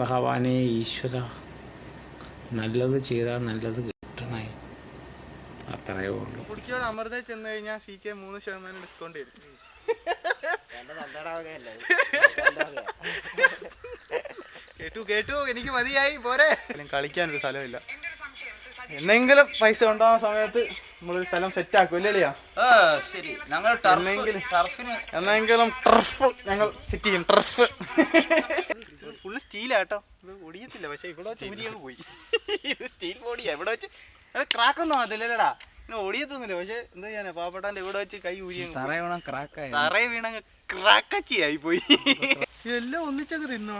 ഭഗവാനെ ഈശ്വര നല്ലത് ചെയ്താൽ നല്ലത് കിട്ടണേ. അത്രയേ ഉള്ളൂ. കുടിക്കോട് ചെന്ന് കഴിഞ്ഞാൽ സി കെ മൂന്ന് ശതമാനം ഡിസ്കൗണ്ട് തരും കേട്ടു കേട്ടു എനിക്ക് മതിയായി പോരെ. കളിക്കാൻ ഒരു സ്ഥലമില്ല. എന്തെങ്കിലും പൈസ ഉണ്ടാവുന്ന സമയത്ത്? നമ്മളൊരു സ്ഥലം സെറ്റ് ആക്കും ഇല്ലല്ലയാ ആ ശരി. ഞങ്ങൾ എന്നെങ്കിലും ടർഫ് ഞങ്ങൾ സെറ്റ് ചെയ്യും ടർഫ് ഫുള്ള് സ്റ്റീലാട്ടോ ഇത് ഒടിയത്തില്ല പക്ഷെ ഇവിടെ വെച്ച് പോയി. ഇത് സ്റ്റീൽ ബോഡിയാ ഇവിടെ വെച്ച് ക്രാക്കൊന്നും അതില്ലല്ലടാ പിന്നെ ഒടിയത്തൊന്നുമില്ല പക്ഷെ എന്താ ചെയ്യാനാ? പാപ്പട്ടാന്റെ ഇവിടെ വെച്ച് കൈ ഊരിയങ്ങ് തറ വീണ ക്രാക്കായി തറയെ വീണങ്ങ് ക്രാക്കച്ചിയായി പോയി. എല്ലാം ഒന്നിച്ചങ്ങ് തിന്നോ.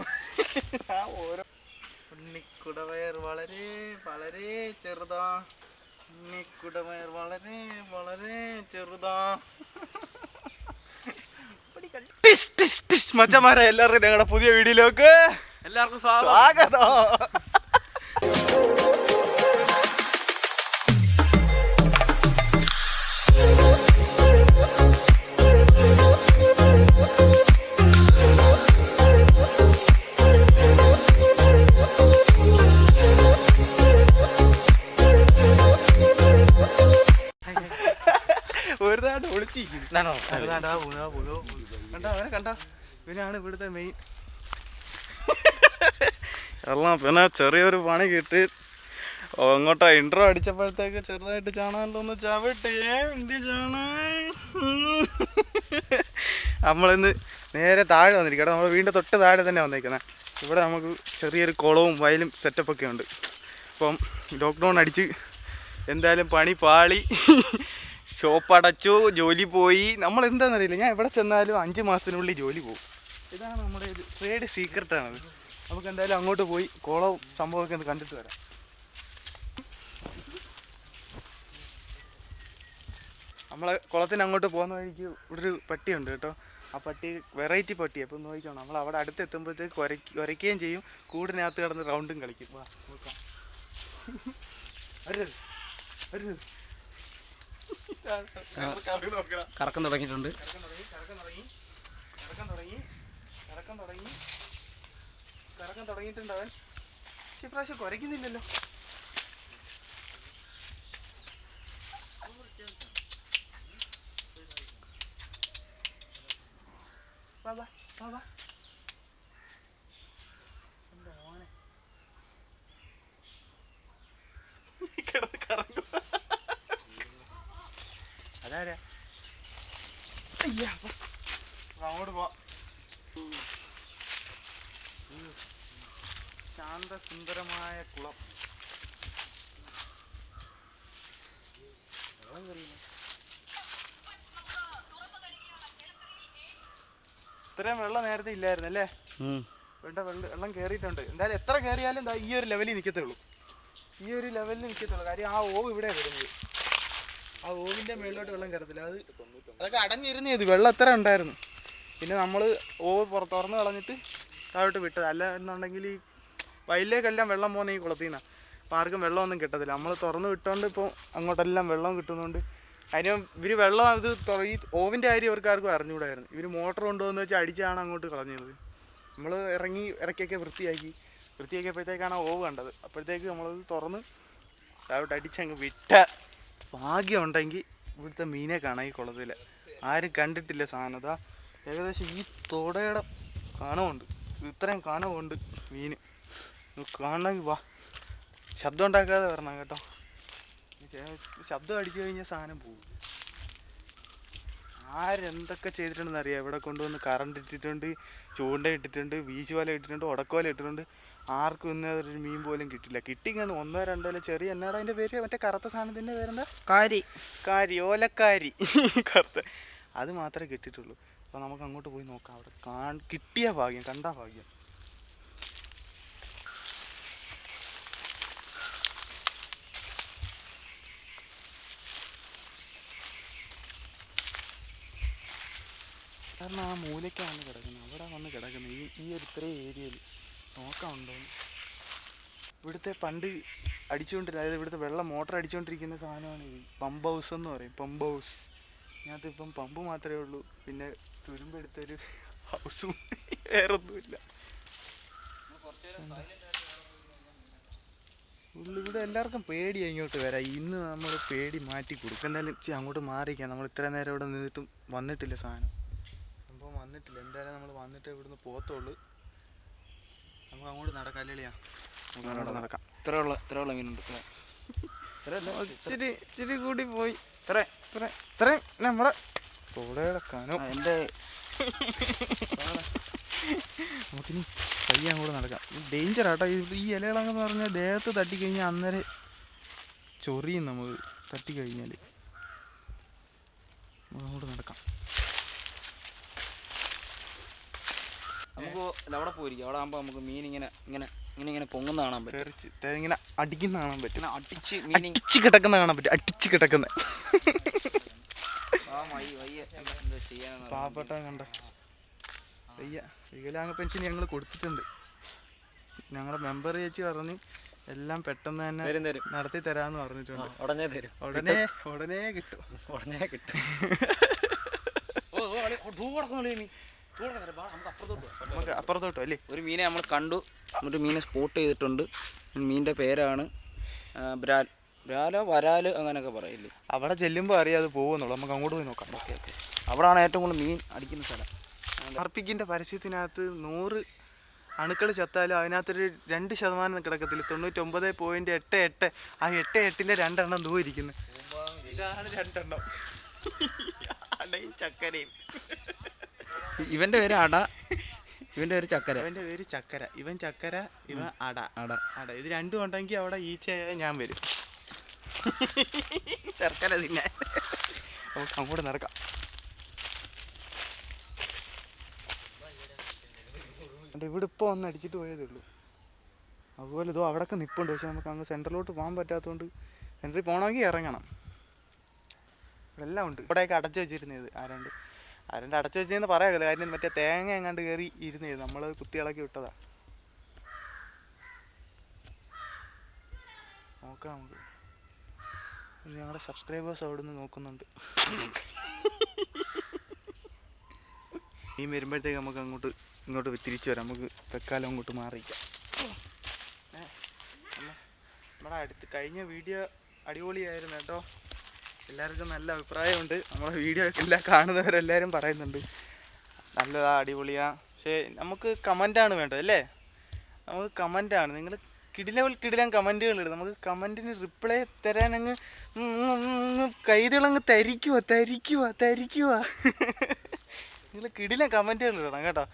ആ ഓരോ ഉണ്ണിക്കുടവയർ വളരെ വളരെ ചെറുതാ. ഉണ്ണിക്കുടവയർ വളരെ വളരെ ചെറുതാ. മച്ചന്മാരെ എല്ലാവർക്കും ഞങ്ങളുടെ പുതിയ വീഡിയോയിലേക്ക് എല്ലാവർക്കും സ്വാഗതം. നാട് ഒളിച്ചിരിക്കുന്നു. കണ്ടോ? അവനെ കണ്ടോ? ഇവനാണ് ഇവിടുത്തെ മെയിൻ എല്ലാം പിന്നെ ചെറിയൊരു പണി കിട്ടി. അങ്ങോട്ടാ ഇൻട്രോ അടിച്ചപ്പോഴത്തേക്ക് ചെറുതായിട്ട് ചാണാനല്ലോ ഒന്ന് ചവിട്ടേ. വണ്ടി നമ്മളിന്ന് നേരെ താഴെ വന്നിരിക്കും കേട്ടോ നമ്മൾ വീണ്ടും തൊട്ട് താഴെ തന്നെ വന്നിരിക്കുന്നത് ഇവിടെ നമുക്ക് ചെറിയൊരു കുളവും വയലും സെറ്റപ്പൊക്കെ ഉണ്ട്. അപ്പം ലോക്ക്ഡൗൺ അടിച്ച് എന്തായാലും പണി പാളി. ഷോപ്പ് അടച്ചു ജോലി പോയി. നമ്മൾ എന്താണെന്നറിയില്ല ഞാൻ എവിടെ ചെന്നാലും അഞ്ച് മാസത്തിനുള്ളിൽ ജോലി പോകും. ഇതാണ് നമ്മുടെ ഒരു ട്രേഡ് സീക്രട്ടാണത് നമുക്ക് എന്തായാലും അങ്ങോട്ട് പോയി കോളവും സംഭവമൊക്കെ കണ്ടിട്ട് വരാം. നമ്മളെ കുളത്തിന് അങ്ങോട്ട് പോകുന്ന വഴിക്ക് ഇവിടെ ഒരു പട്ടിയുണ്ട് കേട്ടോ. ആ പട്ടി വെറൈറ്റി പട്ടി. അപ്പം നോക്കിക്കോണം. നമ്മൾ അവിടെ അടുത്ത് എത്തുമ്പോഴത്തേക്ക് കുരയ്ക്ക് കുരയ്ക്കുകയും ചെയ്യും. കൂടിനകത്ത് കിടന്ന് റൗണ്ടും കളിക്കും. വാ നോക്കാം. കറങ്ങി നോക്കണം കറക്കം തുടങ്ങിയിട്ടുണ്ട് കറക്കം തുടങ്ങി കറക്കം തുടങ്ങി കറക്കം തുടങ്ങി കറക്കം തുടങ്ങി കറക്കം തുടങ്ങിയിട്ടുണ്ട് അവൻ ഇപ്രാവശ്യം കുരയ്ക്കുന്നില്ലല്ലോ. കിടന്ന് കറങ്ങുവാ. അതാരാ അയ്യാ അങ്ങോട്ട് ശാന്തസുന്ദരമായ കുളം. ഇത്രയും വെള്ളം നേരത്തെ ഇല്ലായിരുന്നു അല്ലേ? വേണ്ട വെള്ളം വെള്ളം കയറിയിട്ടുണ്ട്. എന്തായാലും എത്ര കയറിയാലും ഈ ഒരു ലെവലിൽ നിൽക്കത്തുള്ളൂ ഈ ഒരു ലെവലിൽ നിൽക്കത്തുള്ളൂ കാര്യം ആ ഓവ് ഇവിടെ വരുന്നത്. ആ ഓവിന്റെ വെള്ളം കയറത്തില്ല. അത് അതൊക്കെ അടഞ്ഞിരുന്നേ ഇത്. വെള്ളം എത്ര ഉണ്ടായിരുന്നു. പിന്നെ നമ്മൾ ഓവ് പുറത്ത് തുറന്ന് കളഞ്ഞിട്ട് താഴോട്ട് വിട്ടത്. അല്ല എന്നുണ്ടെങ്കിൽ ഈ വയലിലേക്കെല്ലാം വെള്ളം പോകുന്ന ഈ കുളത്തിൽ നിന്നാണ് അപ്പോൾ ആർക്കും വെള്ളമൊന്നും കിട്ടത്തില്ല. നമ്മൾ തുറന്ന് വിട്ടുകൊണ്ട് ഇപ്പോൾ അങ്ങോട്ടെല്ലാം വെള്ളം കിട്ടുന്നുണ്ട് അതിന് ഇവർ വെള്ളം തുറ- ഈ ഓവിന്റെ കാര്യം ഇവർക്ക് ആർക്കും അറിഞ്ഞുകൂടായിരുന്നു ഇവർ മോട്ടർ കൊണ്ടുവന്ന് വെച്ച് അടിച്ചാണ് അങ്ങോട്ട് കളഞ്ഞത്. നമ്മൾ ഇറങ്ങി ഇറക്കിയൊക്കെ വൃത്തിയാക്കി. വൃത്തിയാക്കിയപ്പോഴത്തേക്കാണ് ഓവ് കണ്ടത്. അപ്പോഴത്തേക്ക് നമ്മളത് തുറന്ന് താഴോട്ട് അടിച്ചങ്ങ് വിട്ട ഭാഗ്യം ഉണ്ടെങ്കിൽ ഇവിടുത്തെ മീനെ കാണാം ഈ കുളത്തിൽ ആരും കണ്ടിട്ടില്ല സാധനത ഏകദേശം ഈ തുടയുടെ കനമുണ്ട് ഇത്രയും കനമുണ്ട് മീൻ കാണണമെങ്കിൽ വാ. ശബ്ദം ഉണ്ടാക്കാതെ വരണം കേട്ടോ. ശബ്ദം അടിച്ചു കഴിഞ്ഞാൽ സാധനം പോകും. ആരെന്തൊക്കെ ചെയ്തിട്ടുണ്ടെന്ന് അറിയാം. ഇവിടെ കൊണ്ടുവന്ന് കറണ്ട് ഇട്ടിട്ടുണ്ട് ചൂണ്ട ഇട്ടിട്ടുണ്ട് വീശുവല ഇട്ടിട്ടുണ്ട് ഉടക്കോല ഇട്ടിട്ടുണ്ട്. ആർക്കും ഇന്ന് ഒരു മീൻ പോലും കിട്ടില്ല. കിട്ടിക്കാണ് ഒന്നോ രണ്ടോ ചെറിയ എന്നാടാ അതിന്റെ പേര്? മറ്റേ കറുത്ത സാധനത്തിന്റെ പേരെന്താ? കാരി. കാരി ഓലക്കാരി. കറുത്ത. അത് മാത്രമേ കിട്ടിയിട്ടുള്ളൂ. അപ്പോൾ നമുക്ക് അങ്ങോട്ട് പോയി നോക്കാം. അവിടെ കാ കിട്ടിയ ഭാഗ്യം കണ്ട ഭാഗ്യം. കാരണം ആ മൂലയ്ക്കാണ് കിടക്കുന്നത്. അവിടെ വന്ന് കിടക്കുന്നത്. ഈ ഈ ഒരു ഇത്രയും ഏരിയയിൽ. നോക്കാമുണ്ടോ ഇവിടുത്തെ പണ്ട് അടിച്ചുകൊണ്ടിരുന്ന അതായത് ഇവിടുത്തെ വെള്ളം മോട്ടർ അടിച്ചുകൊണ്ടിരിക്കുന്ന സാധനമാണ് ഈ പമ്പ് ഹൗസ് എന്ന് പറയും. പമ്പ് ഹൗസ് ഇതിനകത്ത് ഇപ്പം പമ്പ് മാത്രമേ ഉള്ളൂ. പിന്നെ തുരുമ്പെടുത്തൊരു ഹൗസും വേറൊന്നുമില്ല. ഉള്ളിവിടെ എല്ലാവർക്കും പേടി ഇങ്ങോട്ട് വരാം ഇന്ന് നമ്മൾ പേടി മാറ്റി കൊടുക്കും. എന്തായാലും ഇച്ചിരി അങ്ങോട്ട് മാറിയിരിക്കാം. നമ്മൾ ഇത്ര നേരം ഇവിടെ നിന്നിട്ടും വന്നിട്ടില്ല സാധനം. സംഭവം വന്നിട്ടില്ല. എന്തായാലും നമ്മൾ വന്നിട്ട് ഇവിടുന്ന് പോത്തുള്ളൂ നമുക്ക് അങ്ങോട്ട് നടക്കാം അല്ലേ നമുക്ക് അങ്ങോട്ട് നടക്കാം. ഇത്ര ഉള്ള മീനുണ്ട് ഇത്ര. ഇച്ചിരി ഇച്ചിരി കൂടി പോയി. ഇത്ര ഇത്ര ഇത്രയും നമ്മുടെ തോളയുടെ കനം എന്റെ നമുക്കിനി പയ്യെ അങ്ങോട്ട് നടക്കാം. ഡേഞ്ചർ ആട്ടോ ഈ ഇലകളെന്ന് പറഞ്ഞാൽ ദേഹത്ത് തട്ടിക്കഴിഞ്ഞാൽ അന്നേരം ചൊറിയും നമുക്ക് തട്ടിക്കഴിഞ്ഞാൽ അങ്ങോട്ട് നടക്കാം. നമുക്ക് അവിടെ പോയിരിക്കും. അവിടെ ആകുമ്പോൾ നമുക്ക് മീൻ ഇങ്ങനെ ഇങ്ങനെ ഇങ്ങനെ ഇങ്ങനെ പൊങ്ങുന്ന കാണാൻ പറ്റും. ഇങ്ങനെ അടിക്കുന്ന കാണാൻ പറ്റും. അടിച്ച് മീൻ അടിച്ച് കിടക്കുന്ന കാണാൻ പറ്റും. അടിച്ച് കിടക്കുന്ന. പാവപ്പെട്ട കണ്ട. വയ്യ. വികലാംഗ പെൻഷൻ ഞങ്ങൾ കൊടുത്തിട്ടുണ്ട്. ഞങ്ങളുടെ മെമ്പർ ചേച്ചി പറഞ്ഞ് എല്ലാം പെട്ടെന്ന് തന്നെ നടത്തി തരാന്ന് പറഞ്ഞിട്ടുണ്ട്. ഉടനെ തരും. ഉടനെ ഉടനെ കിട്ടും. ഉടനെ കിട്ടും. ഓ ഓ നമുക്ക് അപ്പുറത്തോട്ട് നമുക്ക് അപ്പുറത്തോട്ടോ അല്ലേ? ഒരു മീനെ നമ്മൾ കണ്ടു എന്നിട്ട് മീനെ സ്പോട്ട് ചെയ്തിട്ടുണ്ട്. മീനിന്റെ പേരാണ് ബ്രാൽ ബ്രാലോ വരാൽ അങ്ങനെയൊക്കെ പറയില്ലേ? അവിടെ ചെല്ലുമ്പോൾ അറിയാം അത് പോകുന്നുള്ളൂ നമുക്ക് അങ്ങോട്ട് പോയി നോക്കാം. Okay okay. അവിടെയാണ് ഏറ്റവും കൂടുതൽ മീൻ അടിക്കുന്ന സ്ഥലം. ഹർപ്പിക്കിന്റെ പരസ്യത്തിനകത്ത് നൂറ് അണുക്കൾ ചത്താലും അതിനകത്തൊരു രണ്ട് ശതമാനം കിടക്കത്തില്ല. തൊണ്ണൂറ്റൊമ്പത് പോയിന്റ് എട്ട് എട്ട്. ആ എട്ട് എട്ടിന്റെ രണ്ടെണ്ണം ദൂ ഇരിക്കുന്നു. ഇതാണ് രണ്ടെണ്ണം. അടയും ചക്കരയും. ഇവന്റെ പേര് അട. ഇവന്റെ പേര് ചക്കര. ഇവന്റെ പേര് ചക്കര. ഇവൻ ചക്കര ഇവൻ അട. അട. അട. ഇത് രണ്ടും ഉണ്ടെങ്കിൽ അവിടെ ഈച്ചയായ ഞാൻ വരും. ശർക്കര തിന്നാൻ നമുക്ക് അങ്ങോട്ട് നടക്കാം. ഇവിടെ ഇപ്പോൾ ഒന്ന് അടിച്ചിട്ട് പോയതേ ഉള്ളൂ. അതുപോലെ ഇതോ അവിടെയൊക്കെ നിൽപ്പുണ്ട് പക്ഷെ നമുക്ക് അങ്ങ് സെന്ററിലോട്ട് പോകാൻ പറ്റാത്തതുകൊണ്ട് സെന്ററിൽ പോകണമെങ്കിൽ ഇറങ്ങണം. ഇവിടെ എല്ലാം ഉണ്ട്. ഇവിടെയൊക്കെ അടച്ചു വെച്ചിരുന്നത് ആരാണ്ട്? ആരാണ്ട് അടച്ചു വെച്ചെന്ന് പറയാമല്ലോ കാര്യം മറ്റേ തേങ്ങ എങ്ങാണ്ട് കയറി ഇരുന്നേ നമ്മൾ കുത്തിയിളക്കി വിട്ടതാ. നോക്കാം നമുക്ക്. ഞങ്ങളുടെ സബ്സ്ക്രൈബേഴ്സ് അവിടെ നിന്ന് നോക്കുന്നുണ്ട്. ഈ വരുമ്പോഴത്തേക്ക് നമുക്ക് അങ്ങോട്ട് ഇങ്ങോട്ട് തിരിച്ചു വരാം. നമുക്ക് തൽക്കാലം അങ്ങോട്ട് മാറിയിക്കാം നമ്മുടെ അടുത്ത് കഴിഞ്ഞ വീഡിയോ അടിപൊളിയായിരുന്നു കേട്ടോ. എല്ലാവർക്കും നല്ല അഭിപ്രായമുണ്ട്. നമ്മുടെ വീഡിയോ എല്ലാം കാണുന്നവരെല്ലാവരും പറയുന്നുണ്ട്. നല്ലതാ അടിപൊളിയാ. പക്ഷേ നമുക്ക് കമന്റാണ് വേണ്ടത് അല്ലേ? നമുക്ക് കമന്റാണ് നിങ്ങൾ കിടിലവൽ കിടിലം കമന്റുകൾ ഇടും നമുക്ക് കമന്റിന് റിപ്ലൈ തരാൻ അങ്ങ് കൈതളങ്ങ് തരിക്കുക തരിക്കുക തരിക്കുക നിങ്ങൾ കിടിലം കമന്റുകൾ ഇടണം കേട്ടോ.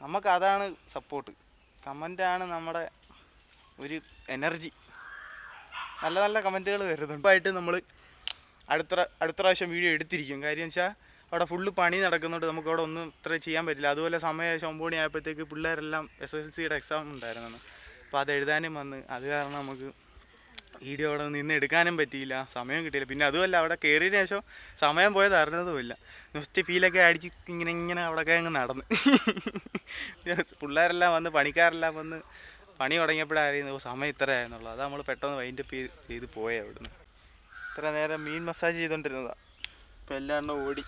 നമുക്ക് അതാണ് സപ്പോർട്ട് കമന്റാണ് നമ്മുടെ ഒരു എനർജി നല്ല നല്ല കമന്റുകൾ വരുന്നുണ്ട്. ഇപ്പായിട്ട് നമ്മൾ അടുത്ത അടുത്ത പ്രാവശ്യം വീഡിയോ എടുത്തിരിക്കും. കാര്യം വെച്ചാൽ അവിടെ ഫുള്ള് പണി നടക്കുന്നുണ്ട് നമുക്ക് അവിടെ ഒന്നും ഇത്ര ചെയ്യാൻ പറ്റില്ല. അതുപോലെ സമയം ഒമ്പത് ആയപ്പോഴത്തേക്ക് പിള്ളേരെല്ലാം എസ് എസ് എൽ സിയുടെ എക്സാം ഉണ്ടായിരുന്നു അപ്പോൾ അത് എഴുതാനും വന്ന്. അത് കാരണം നമുക്ക് വീഡിയോ അവിടെ നിന്ന് എടുക്കാനും പറ്റിയില്ല. സമയം കിട്ടിയില്ല. പിന്നെ അതുമല്ല അവിടെ കയറിയതിന് ശേഷം സമയം പോയത് അറിഞ്ഞതുമില്ല. ജസ്റ്റ് ഫീലൊക്കെ അടിച്ച് ഇങ്ങനെ ഇങ്ങനെ അവിടെയൊക്കെ അങ്ങ് നടന്ന്. പിള്ളേരെല്ലാം വന്ന് പണിക്കാരെല്ലാം വന്ന് പണി തുടങ്ങിയപ്പോഴായിരുന്നു സമയം ഇത്ര ആയെന്നുള്ളത് അത് നമ്മൾ പെട്ടെന്ന് വൈൻഡപ്പ് ചെയ്ത് പോയേ അവിടുന്ന്. ഇത്ര നേരം മീൻ മസാജ് ചെയ്തോണ്ടിരുന്നതാ. ഇപ്പം എല്ലാം ഓടി.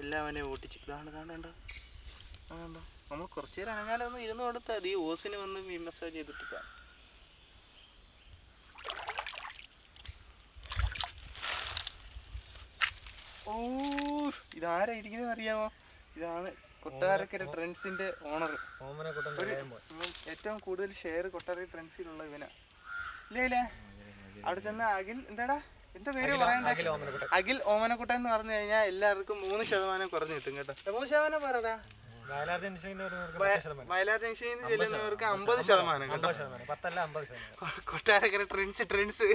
എല്ലാം അവനെ ഓടിച്ച്. ഇതാണ് ഇതാണ് നമ്മൾ കുറച്ച് നേരം അനങ്ങാതെ ഒന്ന് ഇരുന്ന് കൊടുത്താൽ മതി. ഈ ഓസിന് വന്ന് മീൻ മസാജ് ചെയ്തിട്ട് ഓ ഇതാരാ ഇരിക്കുന്നത് അറിയാമോ? ഇതാണ് കൊട്ടാരക്കര ട്രെൻഡ്സിന്റെ ഓണർ ഏറ്റവും കൂടുതൽ ഷെയർ കൊട്ടാരക്കര ട്രെൻഡ്സിലുള്ള ഇവനാ. ഇല്ലേ ഇല്ലേ? അവിടെ ചെന്ന് അഖിൽ എന്താടാ? എന്താ പേര് പറയണ്ട? അഖിൽ ഓമനക്കുട്ടൻ എന്ന് പറഞ്ഞു കഴിഞ്ഞാൽ എല്ലാവർക്കും മൂന്ന് ശതമാനം കുറഞ്ഞു കിട്ടും കേട്ടോ. മൂന്ന് ശതമാനം പറയടാ? വയലാർ ജംഗ്ഷനിൽ നിന്ന് ചെല്ലുന്നവർക്ക് അമ്പത് ശതമാനം കേട്ടോ. കൊട്ടാരക്കര ട്രെൻഡ്സ് ട്രെൻഡ്സ്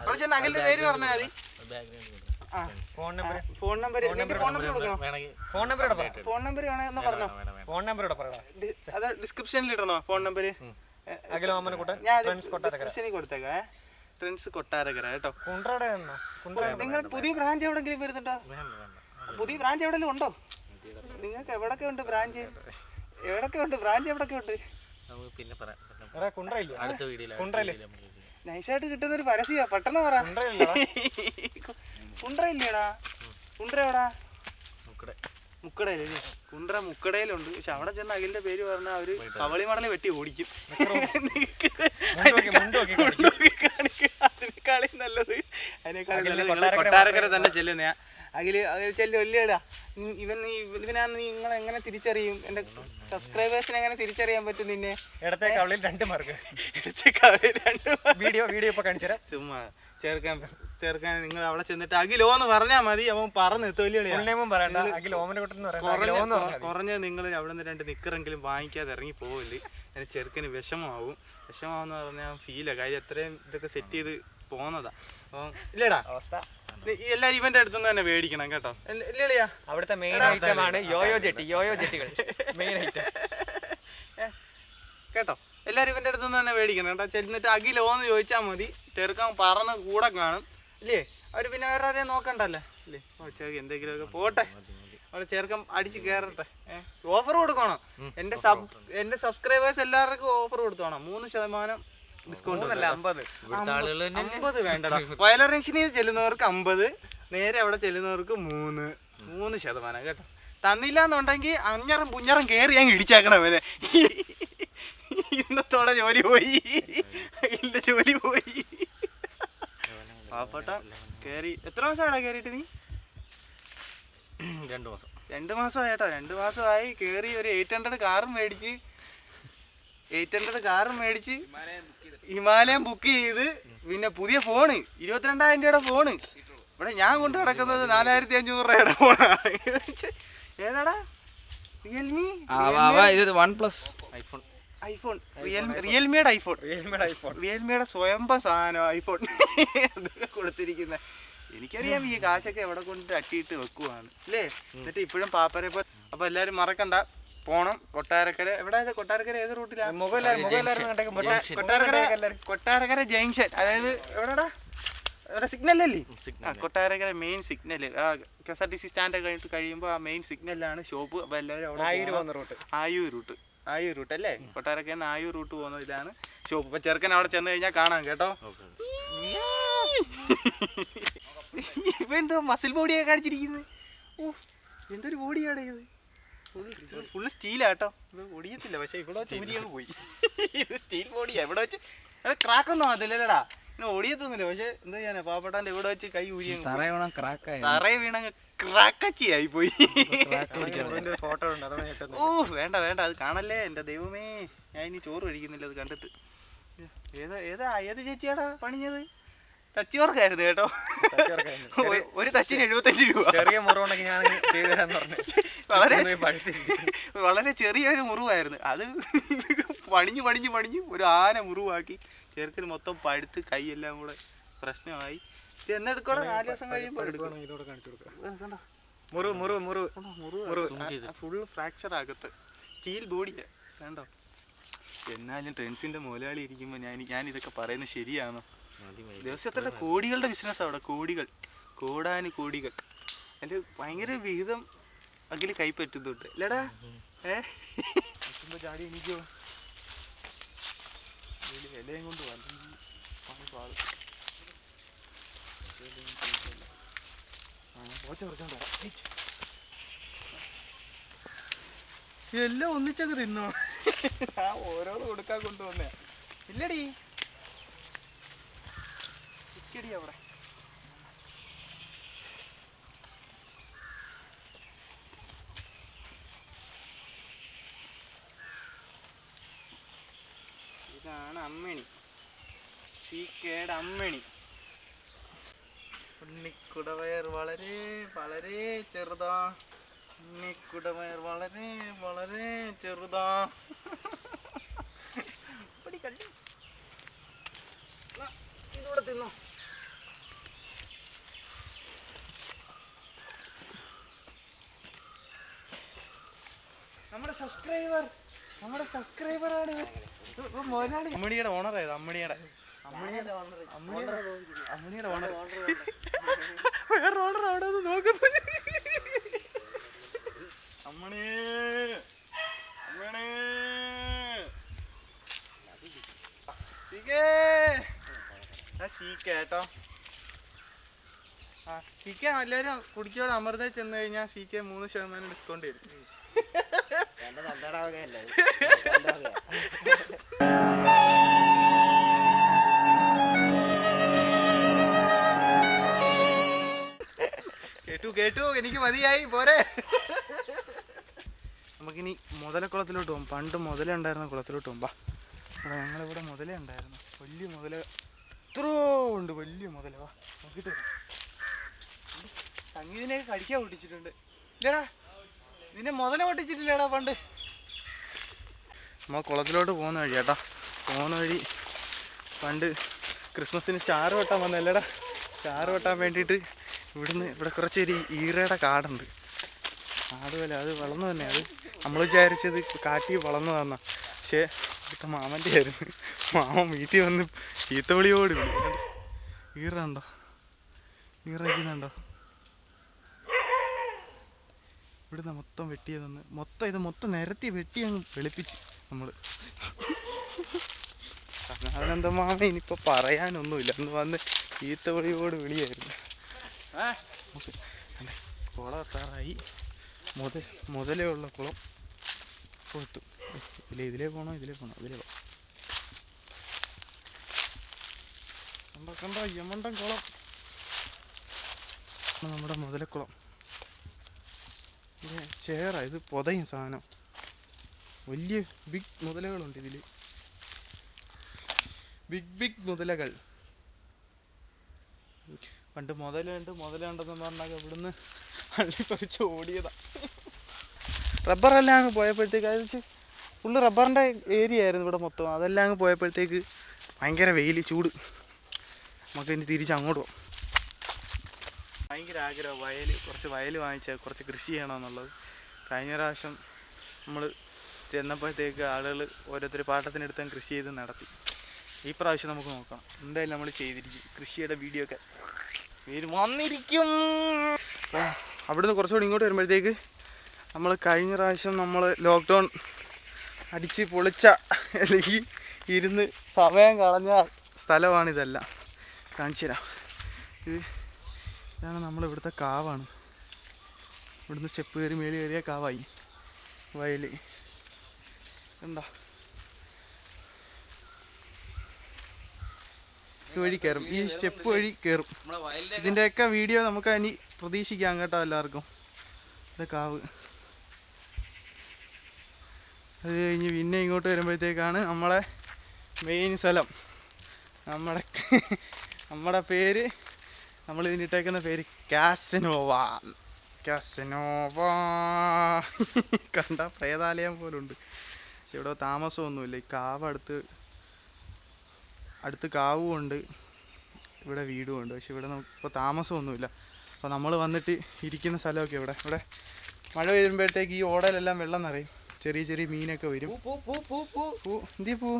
അവിടെ ചെന്ന് അഖിലിന്റെ പേര് പറഞ്ഞാൽ മതി. ആ. Phone number phone number phone number കൊടുക്കണോ. ഫോൺ നമ്പർ ഇടാം ഫോൺ നമ്പർ വേണമെന്ന് പറഞ്ഞോ. ഫോൺ നമ്പർ അത് ഡിസ്ക്രിപ്ഷനിൽ ഇടണോ ഫോൺ നമ്പർ കൊടുത്തേക്കാം ട്രെൻഡ്സ് കൊട്ടാരക്കര കേട്ടോ. നിങ്ങൾ പുതിയ ബ്രാഞ്ച് എവിടെങ്കിലും വരുന്നുണ്ടോ? പുതിയ ബ്രാഞ്ച് എവിടെങ്കിലും ഉണ്ടോ? നിങ്ങൾക്ക് എവിടൊക്കെ ഉണ്ട് ബ്രാഞ്ച്? എവിടൊക്കെ ഉണ്ട്? ബ്രാഞ്ച് എവിടൊക്കെ ഉണ്ട്? നമുക്ക് പിന്നെ പറയാം. എടാ കുണ്ട്ര ഇല്ല അടുത്ത വീഡിയോയിൽ കുണ്ട്രയില്ലേ നൈസായിട്ട് കിട്ടുന്ന ഒരു പരസ്യ പെട്ടെന്ന് പറ. കുണ്ട്രയില്ലടാ? കുണ്ട്ര ഇല്ലേടാ കുണ്ട്ര എവിടാ മുക്കടയിലല്ലേ കുണ്ട്ര മുക്കടയിലുണ്ട്. പക്ഷെ അവിടെ ചെന്ന് അഖിലിന്റെ പേര് പറഞ്ഞാൽ അവർ കവളി മടൽ വെട്ടി ഓടിക്കും. അതിനേക്കാളും നല്ലത്. അതിനേക്കാളും നല്ലത് കൊട്ടാരക്കര തന്നെ ചെല്ലുന്ന അഖിൽ അഖിൽ ചെല്ലു വലിയടാ. ഇവൻ നീ ഇവനാ നിങ്ങൾ എങ്ങനെ തിരിച്ചറിയും? എന്റെ സബ്സ്ക്രൈബേഴ്സിനെ എങ്ങനെ തിരിച്ചറിയാൻ പറ്റും നിന്നെ? ഇടത്തെ കവളിൽ രണ്ട് മാർക്ക് ഇടത്തെ കവളിൽ രണ്ട് വീഡിയോ വീഡിയോ ഇപ്പൊ കാണിച്ചു തരാം ചുമ്മാ ചേർക്കാൻ ചേർക്കാൻ നിങ്ങൾ അവിടെ ചെന്നിട്ട് അഖിലോ എന്ന് പറഞ്ഞാൽ മതി അവൻ പറഞ്ഞു കുട്ടെന്ന് കുറഞ്ഞ നിങ്ങൾ അവിടെ നിന്ന് രണ്ട് നിക്കറെങ്കിലും വാങ്ങിക്കാതെ ഇറങ്ങി പോവില്ല. അതിന് ചെറുക്കന് വിഷമാവും വിഷമാവെന്ന് പറഞ്ഞാൽ ഫീല കാര്യം അത്രയും ഇതൊക്കെ സെറ്റ് ചെയ്ത് പോന്നതാ. അപ്പം ഇല്ലടാ? അവസ്ഥ. ഇത് ഈ എല്ലാ ഇവന്റെ അടുത്തുനിന്ന് തന്നെ മേടിക്കണം കേട്ടോ. അവിടുത്തെ മെയിൻ ഐറ്റം ആണ് യോയോ ജെട്ടി. യോയോ ജെട്ടികൾ. മെയിൻ ഐറ്റം കേട്ടോ? എല്ലാരും ഇവന്റെ അടുത്തുനിന്ന് തന്നെ മേടിക്കണം കേട്ടോ. ചെന്നിട്ട് അഖിലോ എന്ന് ചോദിച്ചാൽ മതി. ചെറുക്കാൻ പറന്ന് കൂടെ കാണും. ഇല്ലേ? അവർ പിന്നെ വേറെ ആരെയും നോക്കണ്ടല്ലേ? ഇല്ലേ? ചെറുക്ക് എന്തെങ്കിലുമൊക്കെ പോട്ടെ. അവിടെ ചെറുക്കം അടിച്ച് കയറട്ടെ ഓഫർ കൊടുക്കണം. എന്റെ സബ് എന്റെ സബ്സ്ക്രൈബേഴ്സ് എല്ലാവർക്കും ഓഫർ കൊടുത്തോണം മൂന്ന് ശതമാനം ഡിസ്കൗണ്ട് അല്ല അമ്പത്. അമ്പത് വേണ്ടടാ. വയലറേഷനിൽ ചെല്ലുന്നവർക്ക് അമ്പത് നേരെ അവിടെ ചെല്ലുന്നവർക്ക് മൂന്ന്. മൂന്ന് ശതമാനം കേട്ടോ. തന്നില്ല എന്നുണ്ടെങ്കിൽ അഞ്ഞറും പുഞ്ഞറും കയറി ഞാൻ ഇടിച്ചാക്കണം അവനെ. ഇന്നത്തോടെ ജോലി പോയി. ഇല്ല ജോലി പോയി. പാപ്പട്ട കയറി എത്ര മാസമാടാ കയറിയിട്ട് നീ? രണ്ട് മാസം. രണ്ട് മാസമായിട്ടോ. രണ്ട് മാസമായി കയറി ഒരു എയ്റ്റ് ഹൺഡ്രഡ് കാറും മേടിച്ച്. എയ്റ്റ് ഹൺഡ്രഡ് കാറും മേടിച്ച് ഹിമാലയം ബുക്ക് ചെയ്ത് പിന്നെ പുതിയ ഫോണ് ഇരുപത്തിരണ്ടായിരം രൂപയുടെ ഫോണ് ഇവിടെ ഞാൻ കൊണ്ട് നടക്കുന്നത് നാലായിരത്തി അഞ്ഞൂറ് രൂപയുടെ ഫോണാണ് ഏതാടാ? റിയൽമി ഇത് one plus iPhone iPhone. Real റിയൽമിയുടെ iPhone. റിയൽമിയുടെ ഐഫോൺ. റിയൽമിയുടെ സ്വയംഭം സാധനം ഐഫോൺ. കൊടുത്തിരിക്കുന്നത് എനിക്കറിയാം ഈ കാശൊക്കെ എവിടെ കൊണ്ട് അട്ടിയിട്ട് വെക്കുവാണ്. അല്ലേ? എന്നിട്ട് ഇപ്പോഴും പാപ്പരെ പോ അപ്പൊ എല്ലാരും മറക്കണ്ട. പോണം. കൊട്ടാരക്കര എവിടെ കൊട്ടാരക്കര ഏത് റൂട്ടിലാണ് കൊട്ടാരക്കര കൊട്ടാരക്കര ജംഗ്ഷൻ. അതായത് എവിടെടാ? അവിടെ സിഗ്നൽ അല്ലേ? ആ Kottarakkara main signal. K S R T C stand കഴിഞ്ഞിട്ട് കഴിയുമ്പോൾ ആ മെയിൻ സിഗ്നലാണ് ഷോപ്പ്. അപ്പോൾ എല്ലാവരും അവിടെ. Route. Ayur route. Ayur route അല്ലേ? കൊട്ടാരക്കര നിന്ന് ആയൂർ റൂട്ട് പോകുന്ന ഇതാണ്. ഷോപ്പ് ഇപ്പൊ ചെറുക്കൻ അവിടെ ചെന്ന് കഴിഞ്ഞാൽ കാണാം കേട്ടോ. ഇപ്പൊ എന്തോ മസിൽ ബോഡിയാ കാണിച്ചിരിക്കുന്നത് ഓ എന്തൊരു ബോഡിയാണ് ഇത്. ഫുള്ള് സ്റ്റീലാട്ടോ ഇത് ഒടിയത്തില്ല പക്ഷെ ഇവിടെ വെച്ച് പോയി. ഇത് സ്റ്റീൽ ബോഡിയാ ഇവിടെ വെച്ച് ക്രാക്കൊന്നും അതില്ലല്ലടാ പിന്നെ ഒടിയത്തൊന്നുമില്ല പക്ഷെ എന്താ ചെയ്യാനാ? പാവപ്പെട്ടാന്റെ ഇവിടെ വെച്ച് കൈ ഊരി പോയി. തറയണം ക്രാക്കായി തറ വീണ ക്രാക്കച്ചിയായി പോയി. ഫോട്ടോ ഉണ്ട് ഓ വേണ്ട വേണ്ട. അത് കാണല്ലേ? എന്റെ ദൈവമേ. ഞാൻ ഇനി ചോറ് കഴിക്കുന്നില്ല അത് കണ്ടിട്ട്. ഏതാ ഏതാ ഏത് ചേച്ചിയാടാ പണിഞ്ഞത്? തച്ചിയോർക്കായിരുന്നു കേട്ടോ. ഒരു- ഒരു തച്ചിന് എഴുപത്തഞ്ച് രൂപ. ചെറിയ മുറിവുണ്ടെങ്കിൽ ഞാൻ ചെയ്തു തരാന്ന് പറഞ്ഞു. വളരെ. വളരെ ചെറിയൊരു മുറിവായിരുന്നു. അത് പണിഞ്ഞു പണിഞ്ഞ് പണിഞ്ഞ് ഒരു ആന മുറിവാക്കി ചെറുക്കിന് മൊത്തം പഴുത്ത് കൈയെല്ലാം കൂടെ പ്രശ്നമായി. ഇത് എന്നെടുക്കോടെ നാല് ദിവസം കഴിയുമ്പോൾ എടുക്കണം മുറിവ് മുറിവ് മുറിവ്. മുറിവ് ഫുൾ ഫ്രാക്ചർ ആകത്ത് സ്റ്റീൽ ബോഡിയാ കണ്ടോ? എന്നാലും ട്രെൻസിന്റെ മുതലാളി ഇരിക്കുമ്പോൾ ഞാൻ ഞാൻ ഇതൊക്കെ പറയുന്നത് ശരിയാണോ? ദിവസത്തിലെ കോടികളുടെ ബിസിനസ് അവിടെ. കോടികൾ. കോടാന് കോടികൾ. അതിൽ ഭയങ്കര വിഹിതം അഖിൽ കൈപ്പറ്റുന്നുണ്ട്. അല്ലടാ ഏ? ചാടി എനിക്കോ ഇതിൽ ഇലയും കൊണ്ട് വരണമെങ്കിൽ പണി. ആ, പോച്ച പറിച്ചോണ്ട് വരാം. എല്ലാം ഒന്നിച്ചൊക്കെ തിന്നോ? ആ ഓരോന്ന് കൊടുക്കാൻ കൊണ്ടുവന്നേ. ഇല്ലടി. അവിടെ ഇതാണ് അമ്മണി സീക്കേട് അമ്മണി ഉണ്ണിക്കുടവയർ വളരെ വളരെ ചെറുതാ. ഉണ്ണിക്കുടവയർ വളരെ വളരെ ചെറുതാ. ഇതൂടെ തിന്നോ. നമ്മുടെ സബ്സ്ക്രൈബർ നമ്മുടെ സബ്സ്ക്രൈബർ ആണ് അമ്മണിയുടെ ഓണർ ആയത് അമ്മണിയുടെ. അമ്മണിയുടെ ഓണർ വേറെ ഓണർ അവിടെ ഒന്ന് നോക്കുന്നു. അമ്മണി. അമ്മണി. ആ സീക്ക എല്ലാവരും കുടിക്കോടെ അമൃത ചെന്ന് കഴിഞ്ഞാൽ സി കെ മൂന്ന് ശതമാനം ഡിസ്കൗണ്ട് തരും. കേട്ടു എനിക്ക് മതിയായി പോരെ. നമുക്കിനി മുതലക്കുളത്തിലോട്ട് പോകും. പണ്ട് മുതല ഉണ്ടായിരുന്ന കുളത്തിലോട്ട് പോകും. ബാ ഇവിടെ ഞങ്ങളിവിടെ മുതല ഉണ്ടായിരുന്നു. വലിയ മുതല. ഇത്രോ ഉണ്ട് വലിയ മുതല. വാ നോക്കിട്ട്. സംഗീതിനെ കടിക്കാൻ പൊട്ടിച്ചിട്ടുണ്ട്. ഇല്ലടാ നിന്നെ മുതല പൊട്ടിച്ചിട്ടില്ലടാ പണ്ട്. നമ്മ കുളത്തിലോട്ട് പോകുന്ന വഴി ചേട്ടാ പോകുന്ന വഴി പണ്ട് ക്രിസ്മസിന് സ്റ്റാർ വെട്ടാൻ വന്നല്ലേടാ സ്റ്റാർ വെട്ടാൻ വേണ്ടിയിട്ട് ഇവിടുന്ന് ഇവിടെ കുറച്ചൊരു ഈറയുടെ കാടുണ്ട്. കാടുമല്ല അത് വളർന്നു തന്നെ അത് നമ്മൾ വിചാരിച്ചത് കാട്ടി വളർന്നു തന്ന പക്ഷേ ഇവിടുത്തെ മാമന്റെ ആയിരുന്നു. മാമൻ വീട്ടിൽ വന്ന് ചീത്തവിളിയോട് വിളി. ഈറ ഉണ്ടോ ഈറ വയ്ക്കുന്നുണ്ടോ ഇവിടുന്ന് മൊത്തം വെട്ടിയതെന്ന് മൊത്തം ഇത് മൊത്തം നിരത്തി വെട്ടി അങ്ങ് വെളുപ്പിച്ച് നമ്മൾ അതിനെന്താ മാമ ഇനിയിപ്പോൾ പറയാനൊന്നുമില്ല. അന്ന് വന്ന് ചീത്തവിളിയോട് വിളിയായിരുന്നു. കുളം എത്താറായി മുതൽ മുതലേ ഉള്ള കുളം. പോത്തു ഇല്ല ഇതിലേ പോകണോ ഇതിലേ പോകണോ ഇതിലേ പോകണം യമണ്ടൻ കുളം. നമ്മുടെ മുതലക്കുളം. ചേറ ഇത് പൊതയും സാധനം. വലിയ ബിഗ് മുതലകളുണ്ട് ഇതിൽ ബിഗ് ബിഗ് മുതലകൾ. പണ്ട് മുതലുണ്ട് മുതലുണ്ടെന്ന് പറഞ്ഞാൽ ഇവിടുന്ന് അള്ളി പറിച്ച് ഓടിയതാ. റബ്ബറെല്ലാം അങ്ങ് പോയപ്പോഴത്തേക്ക് അത് വെച്ച് ഫുള്ള് റബ്ബറിന്റെ ഏരിയ ആയിരുന്നു ഇവിടെ മൊത്തം. അതെല്ലാം അങ്ങ് പോയപ്പോഴത്തേക്ക് ഭയങ്കര വെയിൽ ചൂട്. നമുക്ക് ഇനി തിരിച്ച് അങ്ങോട്ട് പോകാം ഭയങ്കര ആഗ്രഹം വയൽ കുറച്ച് വയൽ വാങ്ങിച്ച കുറച്ച് കൃഷി ചെയ്യണമെന്നുള്ളത്. കഴിഞ്ഞ പ്രാവശ്യം നമ്മൾ ചെന്നപ്പോഴത്തേക്ക് ആളുകൾ ഓരോരുത്തർ പാട്ടത്തിനെടുത്ത് കൃഷി ചെയ്ത് നടത്തി. ഈ പ്രാവശ്യം നമുക്ക് നോക്കാം എന്തായാലും നമ്മൾ ചെയ്തിരിക്കും കൃഷിയുടെ വീഡിയോ ഒക്കെ. വന്നിരിക്കും. അവിടുന്ന് കുറച്ചുകൂടി ഇങ്ങോട്ട് വരുമ്പോഴത്തേക്ക് നമ്മൾ കഴിഞ്ഞ പ്രാവശ്യം നമ്മൾ ലോക്ക്ഡൗൺ അടിച്ച് പൊളിച്ച അല്ലെങ്കിൽ ഇരുന്ന് സമയം കളഞ്ഞ സ്ഥലമാണിതെല്ലാം കാണിച്ചു തരാം. ഇത് ഇതാണ് നമ്മളിവിടുത്തെ കാവാണ്. ഇവിടുന്ന് സ്റ്റെപ്പ് കയറി മേളി കയറിയ കാവായി. വയൽ എന്താ വഴി കയറും. ഈ സ്റ്റെപ്പ് വഴി കയറും. ഇതിന്റെയൊക്കെ ഇതിന്റെയൊക്കെ വീഡിയോ നമുക്ക് ഇനി പ്രതീക്ഷിക്കാം കേട്ടോ എല്ലാവർക്കും. ഇത് കാവ്. അത് കഴിഞ്ഞ് പിന്നെ ഇങ്ങോട്ട് വരുമ്പോഴത്തേക്കാണ് നമ്മളെ മെയിൻ സ്ഥലം. നമ്മുടെ നമ്മുടെ പേര് നമ്മൾ ഇതിനിട്ടേക്കുന്ന പേര് കാസനോവ. കാസനോവ. കണ്ട പ്രേതാലയം പോലുണ്ട്. പക്ഷെ ഇവിടെ താമസമൊന്നുമില്ല. ഈ കാവ് അടുത്ത് അടുത്ത് കാവും ഉണ്ട്. ഇവിടെ വീടും ഉണ്ട്. പക്ഷെ ഇവിടെ നമുക്ക് ഇപ്പോൾ താമസമൊന്നുമില്ല. അപ്പോൾ നമ്മൾ വന്നിട്ട് ഇരിക്കുന്ന സ്ഥലമൊക്കെ ഇവിടെ. ഇവിടെ മഴ വരുമ്പോഴത്തേക്ക് ഈ ഓടയിലെല്ലാം വെള്ളം നിറയും. ചെറിയ ചെറിയ മീനൊക്കെ വരും. എന്തി പൂ?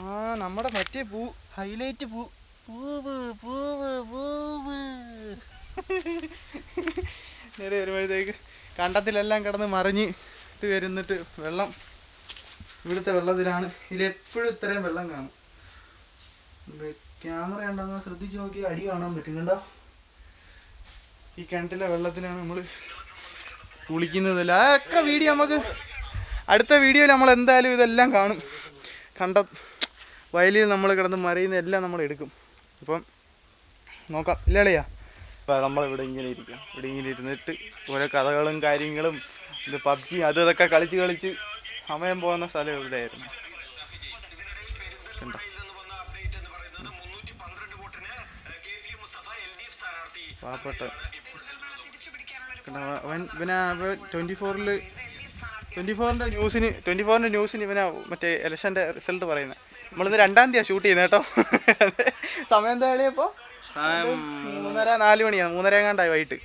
ആ നമ്മുടെ മറ്റേ പൂ. ഹൈലൈറ്റ് പൂ. പൂവ് പൂവ് പൂവ്. നേരെ വരുമ്പോഴത്തേക്ക് കണ്ടത്തിലെല്ലാം കിടന്ന് മറിഞ്ഞ് ഇട്ട് വരുന്നിട്ട് വെള്ളം. ഇവിടുത്തെ വെള്ളത്തിലാണ് ഇതിലെപ്പോഴും ഇത്രയും വെള്ളം കാണും. ക്യാമറ ഉണ്ടെന്ന് ശ്രദ്ധിച്ച് നോക്കി അടി കാണാൻ പറ്റും കണ്ടോ? ഈ കിണറ്റിലെ വെള്ളത്തിലാണ് നമ്മൾ കുളിക്കുന്നതല്ല അതൊക്കെ വീഡിയോ നമുക്ക് അടുത്ത വീഡിയോയിൽ നമ്മൾ എന്തായാലും ഇതെല്ലാം കാണും. കണ്ട വയലിൽ നമ്മൾ കിടന്ന് മറിയുന്ന എല്ലാം നമ്മൾ എടുക്കും. അപ്പം നോക്കാം. ഇല്ലളിയാ? അപ്പം നമ്മളിവിടെ ഇങ്ങനെ ഇരിക്കാം. ഇവിടെ ഇങ്ങനെ ഇരുന്നിട്ട് ഓരോ കഥകളും കാര്യങ്ങളും ഇത് പബ്ജി അത് ഇതൊക്കെ കളിച്ച് കളിച്ച് സമയം പോകുന്ന സ്ഥലം ഇവിടെയായിരുന്നു. കണ്ടോ? പാവപ്പെട്ട. പിന്നെ അവൻ ഇവനാ ട്വന്റി ഫോറിൽ ട്വന്റി ഫോറിന്റെ ന്യൂസിന് ട്വന്റി ഫോറിന്റെ ന്യൂസിന് ഇവനാ മറ്റേ ഇലക്ഷന്റെ റിസൾട്ട് പറയുന്നത് നമ്മളിന്ന് രണ്ടാം തീയതി ഷൂട്ട് ചെയ്യുന്നത് കേട്ടോ. സമയം എന്താ കളിയപ്പോൾ മൂന്നര നാല് മണിയാണ് മൂന്നര എങ്ങാണ്ടായി വൈകിട്ട്.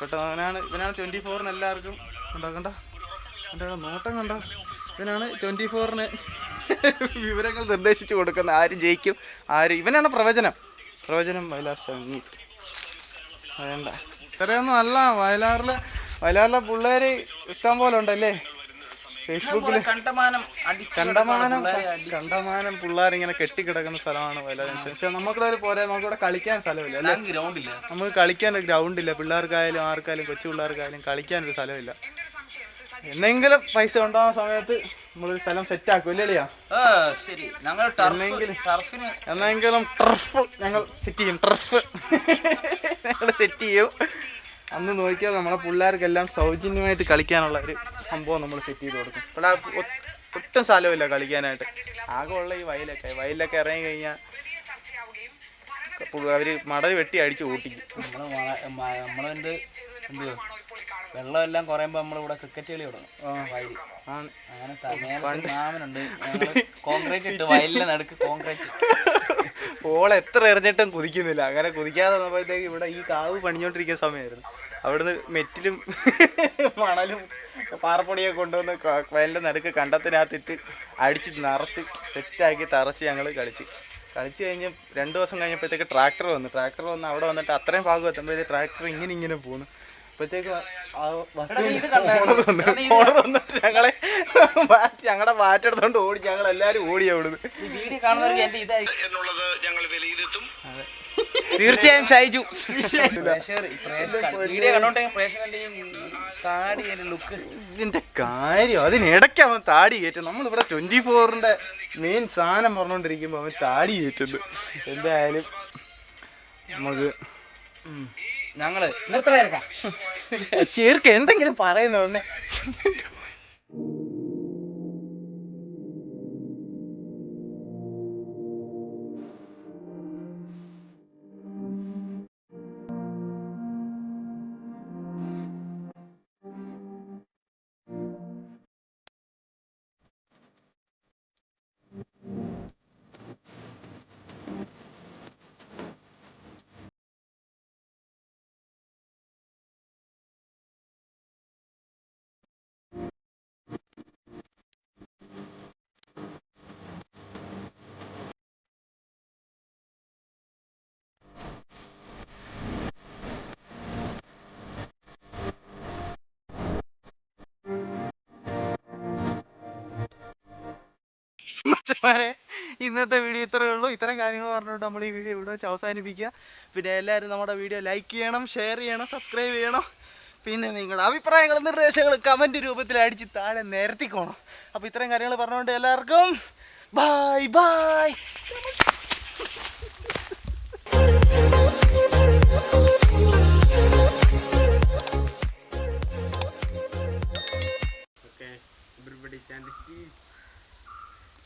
പെട്ടെന്ന് അവനാണ് ഇവനാണ് ട്വന്റി ഫോറിന് എല്ലാവർക്കും കണ്ടോ കണ്ടോ എന്താ നോട്ടം കണ്ടോ? ഇവനാണ് ട്വന്റി ഫോറിന് വിവരങ്ങൾ നിർദ്ദേശിച്ചു കൊടുക്കുന്ന ആര് ജയിക്കും ആര് ഇവനാണ് പ്രവചനം. പ്രവചനം വയലാർ സംഗീത് വേണ്ട. ഇത്രയൊന്നും അല്ല വയലാറിലെ വയലാറിലെ പിള്ളേര് ഇഷ്ടം പോലെ ഉണ്ടല്ലേ? ഫേസ്ബുക്കിൽ കണ്ടമാനം കണ്ടമാനം കണ്ടമാനം പിള്ളേർ ഇങ്ങനെ കെട്ടിക്കിടക്കുന്ന സ്ഥലമാണ് വയലാർ ജംഗ്ഷൻ. പക്ഷെ നമുക്കിവിടെ പോരാ നമുക്കിവിടെ കളിക്കാൻ സ്ഥലമില്ല അല്ലേ? ഗ്രൗണ്ടില്ല. നമുക്ക് കളിക്കാൻ ഒരു ഗ്രൗണ്ട് ഇല്ല പിള്ളേർക്കായാലും ആർക്കായാലും കൊച്ചു പിള്ളേർക്കായാലും കളിക്കാൻ ഒരു സ്ഥലമില്ല. എന്നെങ്കിലും പൈസ ഉണ്ടാകുന്ന സമയത്ത് നമ്മളൊരു സ്ഥലം സെറ്റ് ആക്കും? ആ ശരി. ഞങ്ങൾ എന്നെങ്കിലും ടർഫ് ഞങ്ങൾ സെറ്റ് ചെയ്യും ടർഫ് ഞങ്ങൾ സെറ്റ് ചെയ്യും. അന്ന് നോക്കിയാൽ നമ്മളെ പിള്ളേർക്കെല്ലാം സൗജന്യമായിട്ട് കളിക്കാനുള്ള ഒരു സംഭവം നമ്മൾ സെറ്റ് ചെയ്ത് കൊടുക്കും. ഇവിടെ ഒട്ടും സ്ഥലമില്ല കളിക്കാനായിട്ട്. ആകെ ഉള്ള ഈ വയലൊക്കെ വയലൊക്കെ ഇറങ്ങി കഴിഞ്ഞാൽ അവർ മടൽ വെട്ടി അടിച്ച് ഓട്ടിക്കും നമ്മൾ നമ്മളെന്ത് എന്ത് വെള്ളം എല്ലാം കുറയുമ്പോ നമ്മളിവിടെ ക്രിക്കറ്റ് കളി തുടങ്ങും. അങ്ങനെ കോൺക്രീറ്റ് ഇട്ട് വയലിലെ നടുക്ക് കോൺക്രീറ്റ് ഓൾ എത്ര എറിഞ്ഞിട്ടും കുതിക്കുന്നില്ല. അങ്ങനെ കുതിക്കാതെ വന്നപ്പോഴത്തേക്ക് ഇവിടെ ഈ കാവ് പണിഞ്ഞോണ്ടിരിക്കുന്ന സമയമായിരുന്നു അവിടുന്ന് മെറ്റിലും മണലും പാറപ്പൊടിയൊക്കെ കൊണ്ടുവന്ന് വയലിന്റെ നടുക്ക് കണ്ടത്തിനകത്തിട്ട് അടിച്ച് നിറച്ച് സെറ്റാക്കി തറച്ച് ഞങ്ങൾ കളിച്ച്. കളിച്ച് കഴിഞ്ഞ് രണ്ട് ദിവസം കഴിഞ്ഞപ്പോഴത്തേക്ക് ട്രാക്ടർ വന്നു. ട്രാക്ടർ വന്ന് അവിടെ വന്നിട്ട് അത്രയും ഭാഗം എത്തുമ്പോഴത്തേക്ക് ട്രാക്ടർ ഇങ്ങനെ ഇങ്ങനെ പോകുന്നു അപ്പോഴത്തേക്ക് ഓണർ വന്നിട്ട് ഞങ്ങളെ ബാറ്റ് ഞങ്ങളുടെ ബാറ്റ് എടുത്തോണ്ട് ഓടി ഞങ്ങൾ എല്ലാരും ഓടി അവിടുന്ന്. ഈ വീഡിയോ കാണുന്നവർക്ക് എന്റെ ഇതായി. തീർച്ചയായും ഷൈജു ഇതിന്റെ കാര്യം അതിനിടയ്ക്ക് അവൻ താടി കയറ്റും. നമ്മളിവിടെ ട്വന്റി ഫോറിന്റെ മെയിൻ സാധനം പറഞ്ഞുകൊണ്ടിരിക്കുമ്പോൾ അവൻ താടി കയറ്റുന്നു. എന്തായാലും നമുക്ക് ഞങ്ങൾ ചേർക്ക എന്തെങ്കിലും പറയുന്ന ഉടനെ കൊച്ചുമാരെ ഇന്നത്തെ വീഡിയോ ഇത്രയേ ഉള്ളൂ. ഇത്തരം കാര്യങ്ങൾ പറഞ്ഞുകൊണ്ട് നമ്മൾ ഈ വീഡിയോ ഇവിടെ വെച്ച് അവസാനിപ്പിക്കുക. പിന്നെ എല്ലാവരും നമ്മുടെ വീഡിയോ ലൈക്ക് ചെയ്യണം ഷെയർ ചെയ്യണം സബ്സ്ക്രൈബ് ചെയ്യണം. പിന്നെ നിങ്ങളുടെ അഭിപ്രായങ്ങളും നിർദ്ദേശങ്ങളും കമന്റ് രൂപത്തിൽ അടിച്ച് താഴെ നിരത്തിക്കോണം. അപ്പോൾ ഇത്രയും കാര്യങ്ങൾ പറഞ്ഞുകൊണ്ട് എല്ലാവർക്കും bye bye.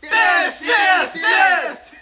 Pies, pies, pies!